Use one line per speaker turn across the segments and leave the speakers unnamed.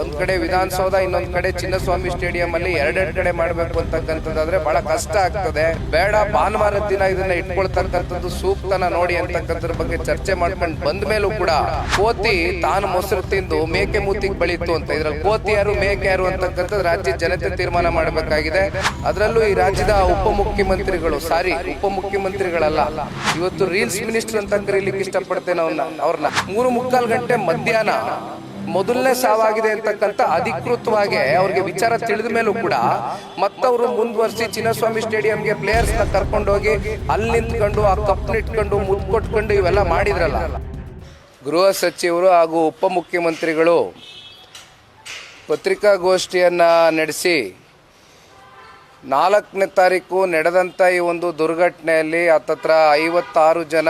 ಒಂದ್ ಕಡೆ ವಿಧಾನಸೌಧ, ಇನ್ನೊಂದ್ ಕಡೆ ಚಿನ್ನಸ್ವಾಮಿ ಸ್ಟೇಡಿಯಂ ಅಲ್ಲಿ ಎರಡೆರಡು ಕಡೆ ಮಾಡ್ಬೇಕು ಅಂತಕ್ಕಂಥದ್ದಾದ್ರೆ ಬಹಳ ಕಷ್ಟ ಆಗ್ತದೆ. ಬೇಡ, ಭಾನುವಾರ ದಿನ ಇದನ್ನ ಇಟ್ಕೊಳ್ತಕ್ಕಂಥದ್ದು ಸೂಕ್ತನ ನೋಡಿ ಅಂತಕ್ಕಂಥದ್ರ ಬಗ್ಗೆ ಚರ್ಚೆ ಮಾಡ್ಕೊಂಡು ಬಂದ ಮೇಲೂ ಕೂಡ ಕೋತಿ ತಾನು ಮೊಸರು ತಿಂದು ಮೇಕೆ ಮೂತಿಗೆ ಬೆಳೀತು ಅಂತ. ಇದ್ರಲ್ಲಿ ಕೋತಿ ಯಾರು, ಮೇಕೆ ಯಾರು ಅಂತಕ್ಕಂಥದ್ದು ರಾಜ್ಯ ಜನತೆ ತೀರ್ಮಾನ ಮಾಡಬೇಕಾಗಿದೆ. ಅದರಲ್ಲೂ ಈ ರಾಜ್ಯದ ಉಪಮುಖ್ಯಮಂತ್ರಿಗಳು, ಸಾರಿ, ಉಪಮುಖ್ಯಮಂತ್ರಿಗಳಲ್ಲ. ಇವತ್ತು ರೀಲ್ಸ್ ಮಿನಿಸ್ಟರ್ ಅಂತ ಕರೀಲಿಕ್ಕೆ ಇಷ್ಟಪಡ್ತೇನೆ ಅವ್ರನ್ನ ಅವ್ರನ್ನ. ಮೂರು ಮುಕ್ಕಾಲು ಗಂಟೆ ಮಧ್ಯಾಹ್ನ ಮೊದಲನೇ ಸಾವಾಗಿದೆ ಅಂತಕ್ಕಂಥ ಅಧಿಕೃತವಾಗಿ ಅವ್ರಿಗೆ ವಿಚಾರ ತಿಳಿದ ಮೇಲೂ ಕೂಡ ಮತ್ತವರು ಮುಂದುವರಿಸಿ ಚಿನ್ನಸ್ವಾಮಿ ಸ್ಟೇಡಿಯಂಗೆ ಪ್ಲೇಯರ್ಸ್ನ ಕರ್ಕೊಂಡೋಗಿ ಅಲ್ಲಿ ನಿಂತ್ಕೊಂಡು ಆ ಕಪ್ ಇಟ್ಕೊಂಡು ಮುದ್ದು ಕೊಟ್ಕೊಂಡು ಇವೆಲ್ಲ ಮಾಡಿದ್ರಲ್ಲ. ಗೃಹ ಸಚಿವರು ಹಾಗೂ ಉಪಮುಖ್ಯಮಂತ್ರಿಗಳು ಪತ್ರಿಕಾಗೋಷ್ಠಿಯನ್ನು ನಡೆಸಿ ನಾಲ್ಕನೇ ತಾರೀಕು ನಡೆದಂಥ ಈ ಒಂದು ದುರ್ಘಟನೆಯಲ್ಲಿ ಹತ್ತತ್ರ ಐವತ್ತಾರು ಜನ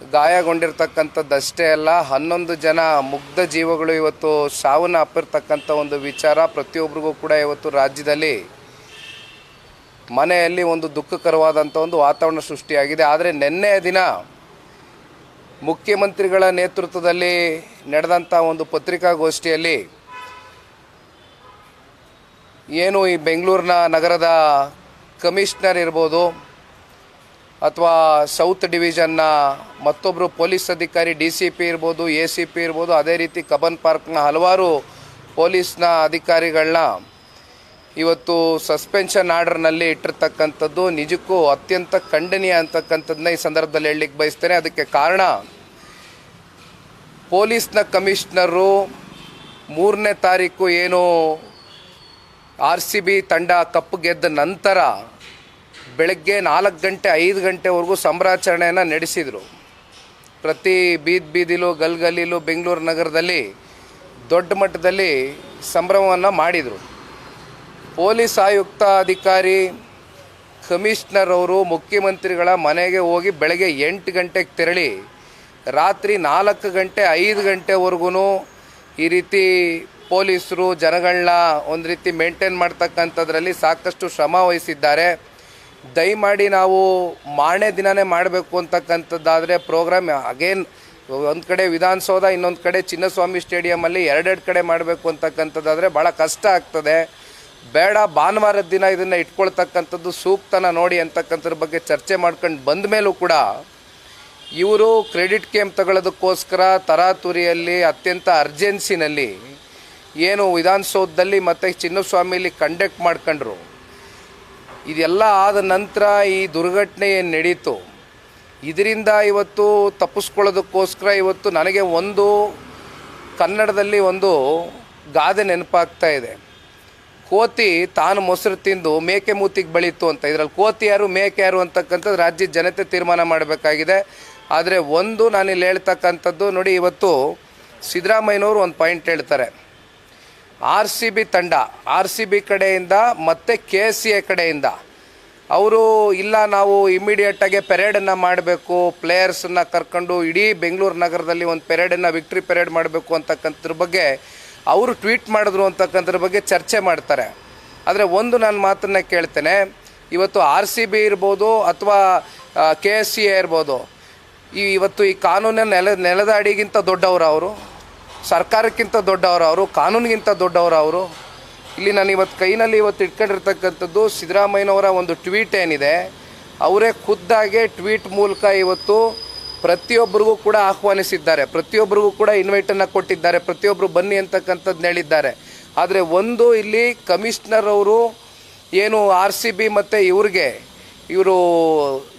ಗಾಯಗೊಂಡಿರ್ತಕ್ಕಂಥದ್ದಷ್ಟೇ ಅಲ್ಲ, ಹನ್ನೊಂದು ಜನ ಮುಗ್ಧ ಜೀವಗಳು ಇವತ್ತು ಸಾವನ್ನ ಅಪ್ಪಿರ್ತಕ್ಕಂಥ ಒಂದು ವಿಚಾರ ಪ್ರತಿಯೊಬ್ಬರಿಗೂ ಕೂಡ ಇವತ್ತು ರಾಜ್ಯದಲ್ಲಿ ಮನೆಯಲ್ಲಿ ಒಂದು ದುಃಖಕರವಾದಂಥ ಒಂದು ವಾತಾವರಣ ಸೃಷ್ಟಿಯಾಗಿದೆ. ಆದರೆ ನಿನ್ನೆಯ ದಿನ ಮುಖ್ಯಮಂತ್ರಿಗಳ ನೇತೃತ್ವದಲ್ಲಿ ನಡೆದಂಥ ಒಂದು ಪತ್ರಿಕಾಗೋಷ್ಠಿಯಲ್ಲಿ ಏನು ಈ ಬೆಂಗಳೂರಿನ ನಗರದ ಕಮಿಷನರ್ ಇರ್ಬೋದು ಅಥವಾ ಸೌತ್ ಡಿವಿಷನ್ನ ಮತ್ತೊಬ್ಬರು ಪೊಲೀಸ್ ಅಧಿಕಾರಿ ಡಿ ಸಿ ಪಿ ಇರ್ಬೋದು ಎ ಸಿ ಪಿ ಇರ್ಬೋದು, ಅದೇ ರೀತಿ ಕಬನ್ ಪಾರ್ಕ್ನ ಹಲವಾರು ಪೊಲೀಸ್ನ ಅಧಿಕಾರಿಗಳನ್ನ ಇವತ್ತು ಸಸ್ಪೆನ್ಷನ್ ಆರ್ಡರ್ನಲ್ಲಿ ಇಟ್ಟಿರ್ತಕ್ಕಂಥದ್ದು ನಿಜಕ್ಕೂ ಅತ್ಯಂತ ಖಂಡನೀಯ ಅಂತಕ್ಕಂಥದ್ದನ್ನ ಈ ಸಂದರ್ಭದಲ್ಲಿ ಹೇಳಲಿಕ್ಕೆ ಬಯಸ್ತೇನೆ. ಅದಕ್ಕೆ ಕಾರಣ ಪೊಲೀಸ್ನ ಕಮಿಷನರು ಮೂರನೇ ತಾರೀಕು ಏನು ಆರ್ ಸಿ ಬಿ ತಂಡ ಕಪ್ಪು ಗೆದ್ದ ನಂತರ ಬೆಳಗ್ಗೆ ನಾಲ್ಕು ಗಂಟೆ, ಐದು ಗಂಟೆವರೆಗೂ ಸಂಭ್ರಾಚರಣೆಯನ್ನು ನಡೆಸಿದರು. ಪ್ರತಿ ಬೀದ್ ಬೀದಿಲು ಗಲ್ಗಲಿಲು ಬೆಂಗಳೂರು ನಗರದಲ್ಲಿ ದೊಡ್ಡ ಮಟ್ಟದಲ್ಲಿ ಸಂಭ್ರಮವನ್ನು ಮಾಡಿದರು. ಪೊಲೀಸ್ ಆಯುಕ್ತ ಅಧಿಕಾರಿ ಕಮಿಷನರ್ ಅವರು ಮುಖ್ಯಮಂತ್ರಿಗಳ ಮನೆಗೆ ಹೋಗಿ ಬೆಳಗ್ಗೆ ಎಂಟು ಗಂಟೆಗೆ ತೆರಳಿ, ರಾತ್ರಿ ನಾಲ್ಕು ಗಂಟೆ, ಐದು ಗಂಟೆವರೆಗೂ ಈ ರೀತಿ ಪೊಲೀಸರು ಜನಗಳನ್ನ ಒಂದು ರೀತಿ ಮೇಂಟೈನ್ ಮಾಡ್ತಕ್ಕಂಥದ್ರಲ್ಲಿ ಸಾಕಷ್ಟು ಶ್ರಮ ವಹಿಸಿದ್ದಾರೆ. ದಯಮಾಡಿ ನಾವು ಮಾರನೇ ದಿನನೇ ಮಾಡಬೇಕು ಅಂತಕ್ಕಂಥದ್ದಾದರೆ ಪ್ರೋಗ್ರಾಮ್ ಅಗೇನ್ ಒಂದು ಕಡೆ ವಿಧಾನಸೌಧ, ಇನ್ನೊಂದು ಕಡೆ ಚಿನ್ನಸ್ವಾಮಿ ಸ್ಟೇಡಿಯಮಲ್ಲಿ ಎರಡೆರಡು ಕಡೆ ಮಾಡಬೇಕು ಅಂತಕ್ಕಂಥದ್ದಾದರೆ ಭಾಳ ಕಷ್ಟ ಆಗ್ತದೆ. ಬೇಡ, ಭಾನುವಾರದ ದಿನ ಇದನ್ನು ಇಟ್ಕೊಳ್ತಕ್ಕಂಥದ್ದು ಸೂಕ್ತನ ನೋಡಿ ಅಂತಕ್ಕಂಥದ್ರ ಬಗ್ಗೆ ಚರ್ಚೆ ಮಾಡ್ಕೊಂಡು ಬಂದ ಮೇಲೂ ಕೂಡ ಇವರು ಕ್ರೆಡಿಟ್ ಕೇಮ್ ತಗೊಳ್ಳೋದಕ್ಕೋಸ್ಕರ ತರಾತುರಿಯಲ್ಲಿ ಅತ್ಯಂತ ಅರ್ಜೆನ್ಸಿನಲ್ಲಿ ಏನು ವಿಧಾನಸೌಧದಲ್ಲಿ ಮತ್ತು ಚಿನ್ನಸ್ವಾಮಿಲಿ ಕಂಡಕ್ಟ್ ಮಾಡ್ಕೊಂಡ್ರು. ಇದೆಲ್ಲ ಆದ ನಂತರ ಈ ದುರ್ಘಟನೆ ಏನು ನಡೀತು. ಇದರಿಂದ ಇವತ್ತು ತಪ್ಪಿಸ್ಕೊಳ್ಳೋದಕ್ಕೋಸ್ಕರ ಇವತ್ತು ನನಗೆ ಒಂದು ಕನ್ನಡದಲ್ಲಿ ಒಂದು ಗಾದೆ ನೆನಪಾಗ್ತಾ ಇದೆ. ಕೋತಿ ತಾನು ಮೊಸರು ತಿಂದು ಮೇಕೆ ಮೂತಿಗೆ ಬಳಿತು ಅಂತ. ಇದರಲ್ಲಿ ಕೋತಿ ಯಾರು, ಮೇಕೆ ಯಾರು ಅಂತಕ್ಕಂಥದ್ದು ರಾಜ್ಯದ ಜನತೆ ತೀರ್ಮಾನ ಮಾಡಬೇಕಾಗಿದೆ. ಆದರೆ ಒಂದು ನಾನಿಲ್ಲಿ ಹೇಳ್ತಕ್ಕಂಥದ್ದು ನೋಡಿ, ಇವತ್ತು ಸಿದ್ದರಾಮಯ್ಯನವರು ಒಂದು ಪಾಯಿಂಟ್ ಹೇಳ್ತಾರೆ. ಆರ್ ಸಿ ಬಿ ತಂಡ, ಆರ್ ಸಿ ಬಿ ಕಡೆಯಿಂದ ಮತ್ತು ಕೆ ಸಿ ಎ ಕಡೆಯಿಂದ. ಅವರು ಇಲ್ಲ, ನಾವು ಇಮ್ಮಿಡಿಯೇಟಾಗಿ ಪೆರೇಡನ್ನು ಮಾಡಬೇಕು ಪ್ಲೇಯರ್ಸನ್ನು ಕರ್ಕೊಂಡು ಇಡೀ ಬೆಂಗಳೂರು ನಗರದಲ್ಲಿ ಒಂದು ಪೆರೇಡನ್ನು ವಿಕ್ಟ್ರಿ ಪೆರೇಡ್ ಮಾಡಬೇಕು ಅಂತಕ್ಕಂಥದ್ರ ಬಗ್ಗೆ ಅವರು ಟ್ವೀಟ್ ಮಾಡಿದ್ರು ಅಂತಕ್ಕಂಥದ್ರ ಬಗ್ಗೆ ಚರ್ಚೆ ಮಾಡ್ತಾರೆ. ಆದರೆ ಒಂದು ನಾನು ಮಾತನ್ನು ಕೇಳ್ತೇನೆ, ಇವತ್ತು ಆರ್ ಸಿ ಬಿ ಇರ್ಬೋದು ಅಥವಾ ಕೆ ಎಸ್ ಸಿ ಎ ಇರ್ಬೋದು, ಈ ಇವತ್ತು ಈ ಕಾನೂನಿನ ನೆಲ ನೆಲದ ಅಡಿಗಿಂತ ದೊಡ್ಡವರು ಅವರು. ಸರ್ಕಾರಕ್ಕಿಂತ ದೊಡ್ಡವರು ಅವರು, ಕಾನೂನಿಗಿಂತ ದೊಡ್ಡವರು ಅವರು. ಇಲ್ಲಿ ನಾನು ಇವತ್ತು ಕೈನಲ್ಲಿ ಇವತ್ತು ಇಟ್ಕೊಂಡಿರ್ತಕ್ಕಂಥದ್ದು ಸಿದ್ದರಾಮಯ್ಯನವರ ಒಂದು ಟ್ವೀಟ್ ಏನಿದೆ. ಅವರೇ ಖುದ್ದಾಗೆ ಟ್ವೀಟ್ ಮೂಲಕ ಇವತ್ತು ಪ್ರತಿಯೊಬ್ಬರಿಗೂ ಕೂಡ ಆಹ್ವಾನಿಸಿದ್ದಾರೆ. ಪ್ರತಿಯೊಬ್ಬರಿಗೂ ಕೂಡ ಇನ್ವೈಟನ್ನು ಕೊಟ್ಟಿದ್ದಾರೆ. ಪ್ರತಿಯೊಬ್ಬರು ಬನ್ನಿ ಅಂತಕ್ಕಂಥದ್ದು ಹೇಳಿದ್ದಾರೆ. ಆದರೆ ಒಂದು ಇಲ್ಲಿ ಕಮಿಷ್ನರ್ ಅವರು ಏನು ಆರ್ ಸಿ ಬಿ ಮತ್ತು ಇವ್ರಿಗೆ ಇವರು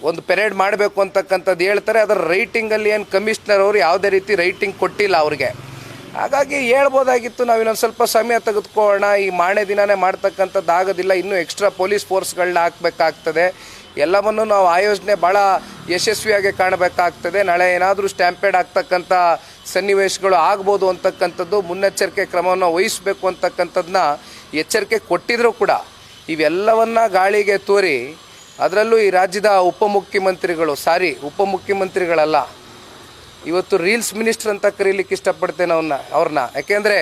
ಒಂದು ಪೆರೇಡ್ ಮಾಡಬೇಕು ಅಂತಕ್ಕಂಥದ್ದು ಹೇಳ್ತಾರೆ. ಅದರ ರೈಟಿಂಗಲ್ಲಿ ಏನು ಕಮಿಷ್ನರ್ ಅವರು ಯಾವುದೇ ರೀತಿ ರೈಟಿಂಗ್ ಕೊಟ್ಟಿಲ್ಲ ಅವ್ರಿಗೆ. ಹಾಗಾಗಿ ಹೇಳ್ಬೋದಾಗಿತ್ತು ನಾವು ಇನ್ನೊಂದು ಸ್ವಲ್ಪ ಸಮಯ ತೆಗೆದುಕೊಳ್ಳೋಣ. ಈ ಮಾಣೆ ದಿನನೇ ಮಾಡ್ತಕ್ಕಂಥದ್ದು ಆಗೋದಿಲ್ಲ, ಇನ್ನೂ ಎಕ್ಸ್ಟ್ರಾ ಪೊಲೀಸ್ ಫೋರ್ಸ್ಗಳನ್ನ ಹಾಕಬೇಕಾಗ್ತದೆ. ಎಲ್ಲವನ್ನು ನಾವು ಆಯೋಜನೆ ಭಾಳ ಯಶಸ್ವಿಯಾಗಿ ಕಾಣಬೇಕಾಗ್ತದೆ. ನಾಳೆ ಏನಾದರೂ ಸ್ಟ್ಯಾಂಪೇಡ್ ಆಗ್ತಕ್ಕಂಥ ಸನ್ನಿವೇಶಗಳು ಆಗ್ಬೋದು ಅಂತಕ್ಕಂಥದ್ದು, ಮುನ್ನೆಚ್ಚರಿಕೆ ಕ್ರಮವನ್ನು ವಹಿಸಬೇಕು ಅಂತಕ್ಕಂಥದ್ದನ್ನ ಎಚ್ಚರಿಕೆ ಕೊಟ್ಟಿದ್ರೂ ಕೂಡ ಇವೆಲ್ಲವನ್ನ ಗಾಳಿಗೆ ತೋರಿ, ಅದರಲ್ಲೂ ಈ ರಾಜ್ಯದ ಉಪಮುಖ್ಯಮಂತ್ರಿಗಳು, ಸಾರಿ, ಉಪಮುಖ್ಯಮಂತ್ರಿಗಳಲ್ಲ ಇವತ್ತು ರೀಲ್ಸ್ ಮಿನಿಸ್ಟರ್ ಅಂತ ಕರೀಲಿಕ್ಕೆ ಇಷ್ಟಪಡ್ತೇನೆ ಅವನ್ನ ಅವ್ರನ್ನ. ಯಾಕೆಂದರೆ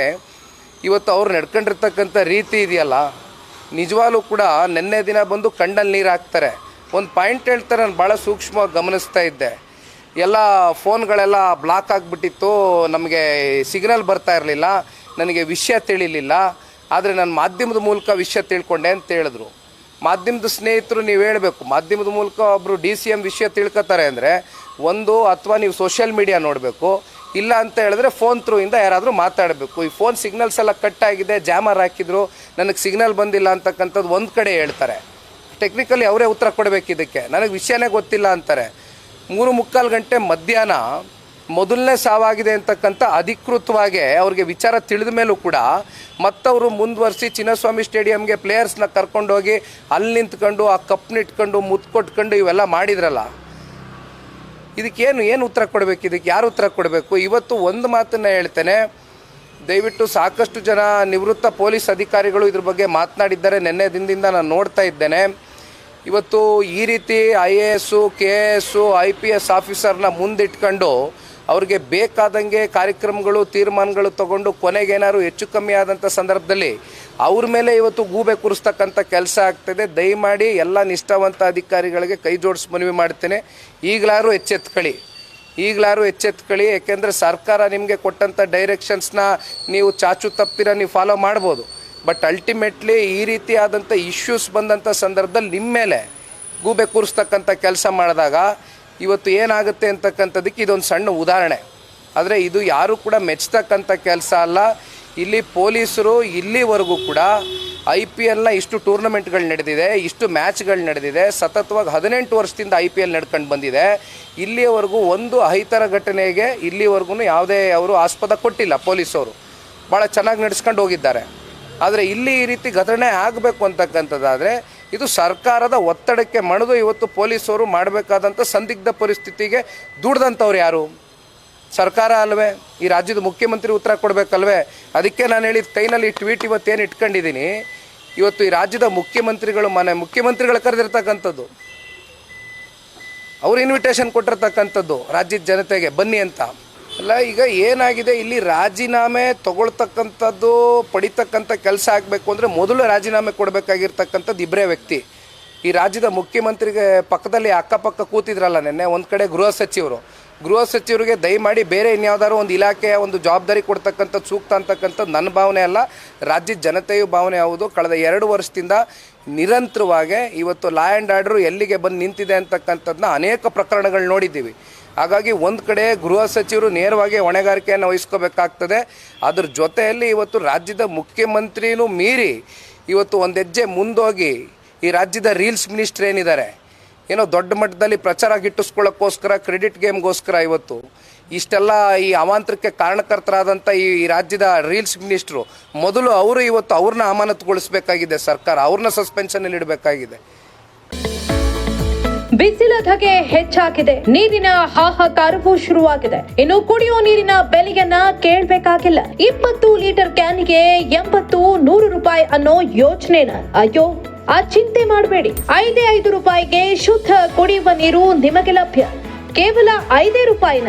ಇವತ್ತು ಅವ್ರು ನಡ್ಕೊಂಡಿರ್ತಕ್ಕಂಥ ರೀತಿ ಇದೆಯಲ್ಲ, ನಿಜವಾಗ್ಲೂ ಕೂಡ ನಿನ್ನೆ ದಿನ ಬಂದು ಕಂಡಲ್ಲಿ ನೀರು ಹಾಕ್ತಾರೆ. ಒಂದು ಪಾಯಿಂಟ್ ಹೇಳ್ತಾರೆ ನಾನು ಭಾಳ ಸೂಕ್ಷ್ಮವಾಗಿ ಗಮನಿಸ್ತಾ ಇದ್ದೆ. ಎಲ್ಲ ಫೋನ್ಗಳೆಲ್ಲ ಬ್ಲಾಕ್ ಆಗಿಬಿಟ್ಟಿತ್ತು, ನಮಗೆ ಸಿಗ್ನಲ್ ಬರ್ತಾ ಇರಲಿಲ್ಲ, ನನಗೆ ವಿಷಯ ತಿಳಿಲಿಲ್ಲ, ಆದರೆ ನಾನು ಮಾಧ್ಯಮದ ಮೂಲಕ ವಿಷಯ ತಿಳ್ಕೊಂಡೆ ಅಂತ ಹೇಳಿದ್ರು. ಮಾಧ್ಯಮದ ಸ್ನೇಹಿತರು ನೀವು ಹೇಳಬೇಕು. ಮಾಧ್ಯಮದ ಮೂಲಕ ಒಬ್ಬರು ಡಿ ಸಿ ಎಂ ವಿಷಯ ತಿಳ್ಕೊತಾರೆ ಅಂದರೆ ಒಂದು ಅಥವಾ ನೀವು ಸೋಷಿಯಲ್ ಮೀಡಿಯಾ ನೋಡಬೇಕು. ಇಲ್ಲ ಅಂತ ಹೇಳಿದ್ರೆ ಫೋನ್ ಥ್ರೂ ಇಂದ ಯಾರಾದರೂ ಮಾತಾಡಬೇಕು. ಈ ಫೋನ್ ಸಿಗ್ನಲ್ಸ್ ಎಲ್ಲ ಕಟ್ ಆಗಿದೆ, ಜಾಮರ್ ಹಾಕಿದ್ರು, ನನಗೆ ಸಿಗ್ನಲ್ ಬಂದಿಲ್ಲ ಅಂತಕ್ಕಂಥದ್ದು ಒಂದು ಕಡೆ ಹೇಳ್ತಾರೆ. ಟೆಕ್ನಿಕಲಿ ಅವರೇ ಉತ್ತರ ಕೊಡಬೇಕು ಇದಕ್ಕೆ. ನನಗೆ ವಿಷಯನೇ ಗೊತ್ತಿಲ್ಲ ಅಂತಾರೆ. ಮೂರು ಮುಕ್ಕಾಲು ಗಂಟೆ ಮಧ್ಯಾಹ್ನ ಮೊದಲನೇ ಸಾವಾಗಿದೆ ಅಂತಕ್ಕಂಥ ಅಧಿಕೃತವಾಗಿ ಅವ್ರಿಗೆ ವಿಚಾರ ತಿಳಿದ ಮೇಲೂ ಕೂಡ ಮತ್ತವರು ಮುಂದುವರಿಸಿ ಚಿನ್ನಸ್ವಾಮಿ ಸ್ಟೇಡಿಯಂಗೆ ಪ್ಲೇಯರ್ಸ್ನ ಕರ್ಕೊಂಡೋಗಿ ಅಲ್ಲಿ ನಿಂತ್ಕೊಂಡು ಆ ಕಪ್ನ ಇಟ್ಕೊಂಡು ಮುತ್ಕೊಟ್ಕೊಂಡು ಇವೆಲ್ಲ ಮಾಡಿದ್ರಲ್ಲ. ಇದಕ್ಕೇನು ಏನು ಉತ್ತರ ಕೊಡಬೇಕು? ಇದಕ್ಕೆ ಯಾರು ಉತ್ತರ ಕೊಡಬೇಕು? ಇವತ್ತು ಒಂದು ಮಾತನ್ನು ಹೇಳ್ತೇನೆ. ದಯವಿಟ್ಟು ಸಾಕಷ್ಟು ಜನ ನಿವೃತ್ತ ಪೊಲೀಸ್ ಅಧಿಕಾರಿಗಳು ಇದ್ರ ಬಗ್ಗೆ ಮಾತನಾಡಿದ್ದಾರೆ. ನಿನ್ನೆ ದಿನದಿಂದ ನಾನು ನೋಡ್ತಾ ಇದ್ದೇನೆ. ಇವತ್ತು ಈ ರೀತಿ I A S, K A S, I P S ಆಫೀಸರ್ನ ಮುಂದಿಟ್ಕೊಂಡು ಅವ್ರಿಗೆ ಬೇಕಾದಂಗೆ ಕಾರ್ಯಕ್ರಮಗಳು, ತೀರ್ಮಾನಗಳು ತಗೊಂಡು ಕೊನೆಗೇನಾದ್ರು ಹೆಚ್ಚು ಕಮ್ಮಿ ಆದಂಥ ಸಂದರ್ಭದಲ್ಲಿ ಅವ್ರ ಮೇಲೆ ಇವತ್ತು ಗೂಬೆ ಕೂರಿಸ್ತಕ್ಕಂಥ ಕೆಲಸ ಆಗ್ತದೆ. ದಯಮಾಡಿ ಎಲ್ಲ ನಿಷ್ಠಾವಂತ ಅಧಿಕಾರಿಗಳಿಗೆ ಕೈ ಜೋಡಿಸಿ ಮನವಿ ಮಾಡ್ತೇನೆ. ಈಗಲಾರು ಎಚ್ಚೆತ್ಕೊಳ್ಳಿ. ಈಗಲಾರು ಎಚ್ಚೆತ್ಕೊಳ್ಳಿ. ಯಾಕೆಂದರೆ ಸರ್ಕಾರ ನಿಮಗೆ ಕೊಟ್ಟಂಥ ಡೈರೆಕ್ಷನ್ಸ್ನ ನೀವು ಚಾಚು ತಪ್ಪಿರ ನೀವು ಫಾಲೋ ಮಾಡ್ಬೋದು. ಬಟ್ ಅಲ್ಟಿಮೇಟ್ಲಿ ಈ ರೀತಿಯಾದಂಥ ಇಶ್ಯೂಸ್ ಬಂದಂಥ ಸಂದರ್ಭದಲ್ಲಿ ನಿಮ್ಮ ಮೇಲೆ ಗೂಬೆ ಕೂರಿಸ್ತಕ್ಕಂಥ ಕೆಲಸ ಮಾಡಿದಾಗ ಇವತ್ತು ಏನಾಗುತ್ತೆ ಅಂತಕ್ಕಂಥದ್ದಕ್ಕೆ ಇದೊಂದು ಸಣ್ಣ ಉದಾಹರಣೆ. ಆದರೆ ಇದು ಯಾರು ಕೂಡ ಮೆಚ್ಚತಕ್ಕಂಥ ಕೆಲಸ ಅಲ್ಲ. ಇಲ್ಲಿ ಪೊಲೀಸರು ಇಲ್ಲಿವರೆಗೂ ಕೂಡ ಐ ಪಿ ಎಲ್ನ ಇಷ್ಟು ಟೂರ್ನಮೆಂಟ್ಗಳು ನಡೆದಿದೆ, ಇಷ್ಟು ಮ್ಯಾಚ್ಗಳು ನಡೆದಿದೆ, ಸತತವಾಗಿ ಹದಿನೆಂಟು ವರ್ಷದಿಂದ ಐ ಪಿ ಎಲ್ ನಡ್ಕೊಂಡು ಬಂದಿದೆ. ಇಲ್ಲಿಯವರೆಗೂ ಒಂದು ಅಹಿತರ ಘಟನೆಗೆ ಇಲ್ಲಿವರೆಗೂ ಯಾವುದೇ ಅವರು ಆಸ್ಪದ ಕೊಟ್ಟಿಲ್ಲ ಪೊಲೀಸವರು ಭಾಳ ಚೆನ್ನಾಗಿ ನಡೆಸ್ಕೊಂಡು ಹೋಗಿದ್ದಾರೆ. ಆದರೆ ಇಲ್ಲಿ ಈ ರೀತಿ ಘಟನೆ ಆಗಬೇಕು ಅಂತಕ್ಕಂಥದ್ದಾದರೆ ಇದು ಸರ್ಕಾರದ ಒತ್ತಡಕ್ಕೆ ಮಣಿದು. ಇವತ್ತು ಪೊಲೀಸರು ಮಾಡಬೇಕಾದಂಥ ಸಂದಿಗ್ಧ ಪರಿಸ್ಥಿತಿಗೆ ದುಡ್ದಂಥವ್ರು ಯಾರು? ಸರ್ಕಾರ ಅಲ್ವೇ? ಈ ರಾಜ್ಯದ ಮುಖ್ಯಮಂತ್ರಿ ಉತ್ತರ ಕೊಡಬೇಕಲ್ವೇ? ಅದಕ್ಕೆ ನಾನು ಹೇಳಿದ ಕೈನಲ್ಲಿ ಟ್ವೀಟ್ ಇವತ್ತೇನು ಇಟ್ಕೊಂಡಿದ್ದೀನಿ. ಇವತ್ತು ಈ ರಾಜ್ಯದ ಮುಖ್ಯಮಂತ್ರಿಗಳು ಮನೆ ಮುಖ್ಯಮಂತ್ರಿಗಳು ಕರೆದಿರ್ತಕ್ಕಂಥದ್ದು, ಅವ್ರು ಇನ್ವಿಟೇಷನ್ ಕೊಟ್ಟಿರ್ತಕ್ಕಂಥದ್ದು ರಾಜ್ಯದ ಜನತೆಗೆ ಬನ್ನಿ ಅಂತ. ಅಲ್ಲ, ಈಗ ಏನಾಗಿದೆ? ಇಲ್ಲಿ ರಾಜೀನಾಮೆ ತಗೊಳ್ತಕ್ಕಂಥದ್ದು, ಪಡಿತಕ್ಕಂಥ ಕೆಲಸ ಆಗಬೇಕು ಅಂದರೆ ಮೊದಲು ರಾಜೀನಾಮೆ ಕೊಡಬೇಕಾಗಿರ್ತಕ್ಕಂಥದ್ದು ಇಬ್ಬರೇ ವ್ಯಕ್ತಿ. ಈ ರಾಜ್ಯದ ಮುಖ್ಯಮಂತ್ರಿಗೆ ಪಕ್ಕದಲ್ಲಿ ಅಕ್ಕಪಕ್ಕ ಕೂತಿದ್ರಲ್ಲ ನಿನ್ನೆ, ಒಂದು ಕಡೆ ಗೃಹ ಸಚಿವರು. ಗೃಹ ಸಚಿವರಿಗೆ ದಯಮಾಡಿ ಬೇರೆ ಇನ್ಯಾವುದಾದ್ರು ಒಂದು ಇಲಾಖೆಯ ಒಂದು ಜವಾಬ್ದಾರಿ ಕೊಡ್ತಕ್ಕಂಥದ್ದು, ಸೂಕ್ತ ಅಂತಕ್ಕಂಥದ್ದು ನನ್ನ ಭಾವನೆ ಅಲ್ಲ. ರಾಜ್ಯದ ಜನತೆಯು ಭಾವನೆ ಯಾವುದು ಕಳೆದ ಎರಡು ವರ್ಷದಿಂದ ನಿರಂತರವಾಗಿ ಇವತ್ತು ಲಾ ಆ್ಯಂಡ್ ಆರ್ಡರ್ ಎಲ್ಲಿಗೆ ಬಂದು ನಿಂತಿದೆ ಅಂತಕ್ಕಂಥದ್ದನ್ನ ಅನೇಕ ಪ್ರಕರಣಗಳು ನೋಡಿದ್ದೀವಿ. ಹಾಗಾಗಿ ಒಂದು ಕಡೆ ಗೃಹ ಸಚಿವರು ನೇರವಾಗಿ ಹೊಣೆಗಾರಿಕೆಯನ್ನು ವಹಿಸ್ಕೋಬೇಕಾಗ್ತದೆ. ಅದ್ರ ಜೊತೆಯಲ್ಲಿ ಇವತ್ತು ರಾಜ್ಯದ ಮುಖ್ಯಮಂತ್ರಿನೂ ಮೀರಿ ಇವತ್ತು ಒಂದು ಹೆಜ್ಜೆ ಮುಂದೋಗಿ ಈ ರಾಜ್ಯದ ರೀಲ್ಸ್ ಮಿನಿಸ್ಟ್ರ್ ಏನಿದ್ದಾರೆ, ಏನೋ ದೊಡ್ಡ ಮಟ್ಟದಲ್ಲಿ ಪ್ರಚಾರ ಗಿಟ್ಟಿಸ್ಕೊಳ್ಳೋಕ್ಕೋಸ್ಕರ, ಕ್ರೆಡಿಟ್ ಗೇಮ್ಗೋಸ್ಕರ ಇವತ್ತು ಇಷ್ಟೆಲ್ಲ ಈ ಅವಾಂತರಕ್ಕೆ ಕಾರಣಕರ್ತರಾದಂಥ ಈ ರಾಜ್ಯದ ರೀಲ್ಸ್ ಮಿನಿಸ್ಟ್ರು ಮೊದಲು ಅವರು ಇವತ್ತು ಅವ್ರನ್ನ ಅಮಾನತುಗೊಳಿಸಬೇಕಾಗಿದೆ ಸರ್ಕಾರ, ಅವ್ರನ್ನ ಸಸ್ಪೆನ್ಷನಲ್ಲಿ ಇಡಬೇಕಾಗಿದೆ
ಬಿಸಿಲ ಧಗೆ ಹೆಚ್ಚಾಗಿದೆ. ನೀರಿನ ಹಾಹಾಕಾರವೂ ಶುರುವಾಗಿದೆ. ಇನ್ನು ಕುಡಿಯುವ ನೀರಿನ ಬೆಲೆಯನ್ನ ಕೇಳಬೇಕಾಗಿಲ್ಲ. ಇಪ್ಪತ್ತು ಲೀಟರ್ ಕ್ಯಾನ್ಗೆ ಎಂಬತ್ತು ನೂರು ರೂಪಾಯಿ ಅನ್ನೋ ಯೋಚನೆನ ಅಯ್ಯೋ, ಆ ಚಿಂತೆ ಮಾಡಬೇಡಿ. ಐದೇ ಐದು ರೂಪಾಯಿಗೆ ಶುದ್ಧ ಕುಡಿಯುವ ನೀರು ನಿಮಗೆ ಲಭ್ಯ. ಕೇವಲ ಐದೇ ರೂಪಾಯಿನ